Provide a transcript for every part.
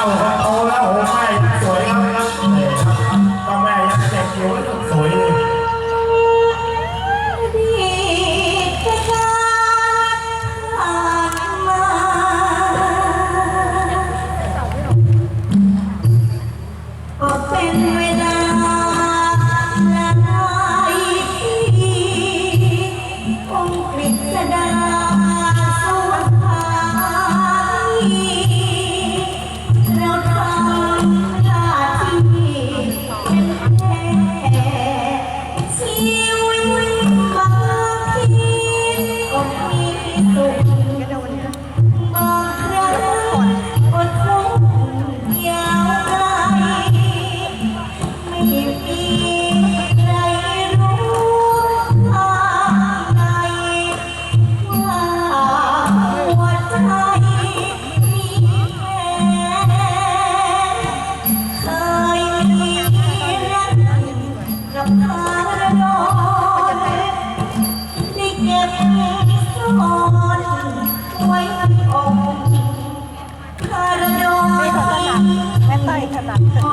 าค Hola.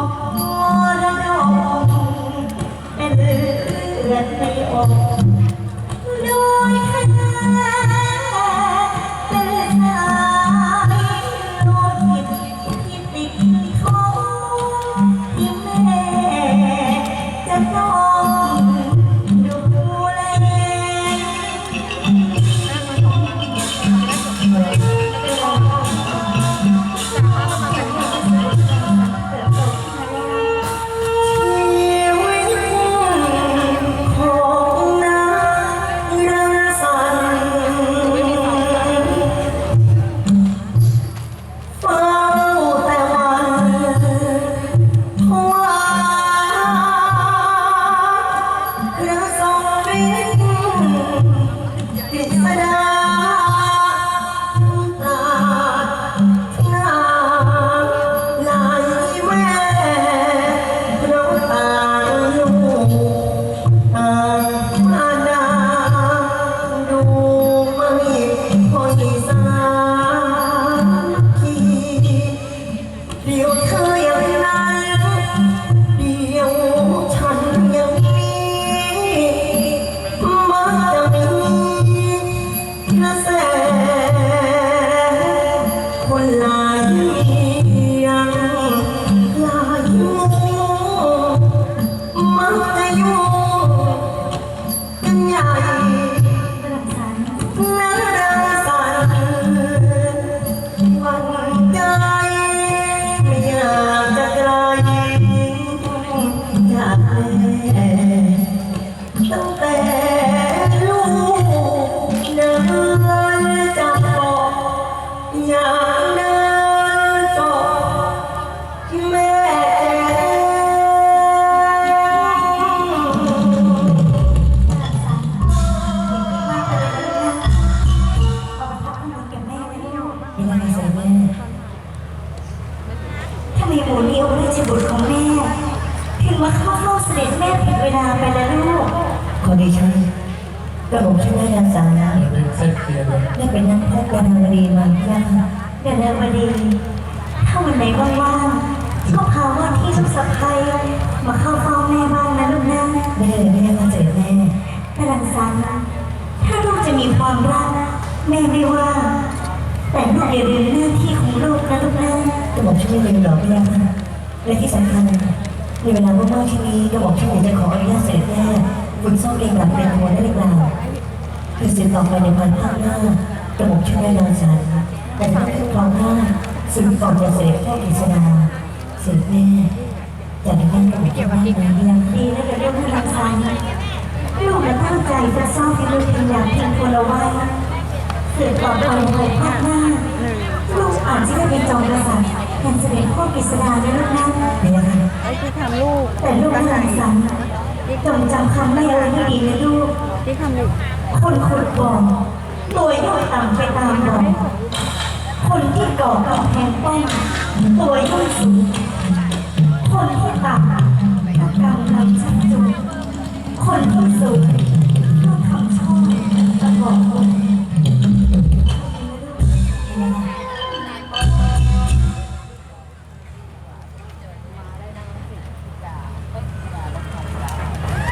มหมูนี้องค์ราชบุตรของแม่ถึงมาเข้าเฝ้าเสด็จแม่ผิดเวลาไปแล้วลูกขอดีฉันกระผมชื่อแม่นางสานะเส้นเทียนเลยได้เป็นนักพบกันนางดีมาย่าเดินเดินมาดี ถ้าวันไหนว่างๆก็พาว่าที่ลูกสะใภ้มาเข้าเฝ้าแม่บ้างนะลูกนะไม่ได้เลยแม่มาเสด็จแม่พลังสันถ้าลูกจะมีความรักแม่ไม่ว่า แต่ลูกอย่าลืมหน้าที่ของลูก ไม่ลืมหรอกพี่ย่าและที่สำคัญในเวลาว่างๆที่นี้กระบอกชื่อจะขออนุญาตเสด็จแม่บุญซ่อมเองหลับเป็นหัวได้หรือเปล่าคือสืบต่อไปในวันภาคหน้ากระบอกชื่อแม่นางสาวแต่ถ้าขึ้นครองหน้าสืบต่อจากเสด็จพ่อกฤษดาเสด็จแม่จะได้แม่กระบอกชื่อแม่นางพี่ย่าดีนะเดี๋ยวลูกพลังสันลูกจะตั้งใจจะสร้างให้ลูกเป็นอย่างเพียงคนละไว้สืบต่อไปในภายภาคหน้า กฤษดานะลูกนะนี่นไอ้ที่ทำลูกแต่ลูกไม่หังสันจงจำคำไม่ไว้ให้ดีนะลูกที่ทำลูกคนขุดบ่อรวยย่อต่ำไปตามบ่อคนที่ก่อกำแพงป้องตัวย่อสูง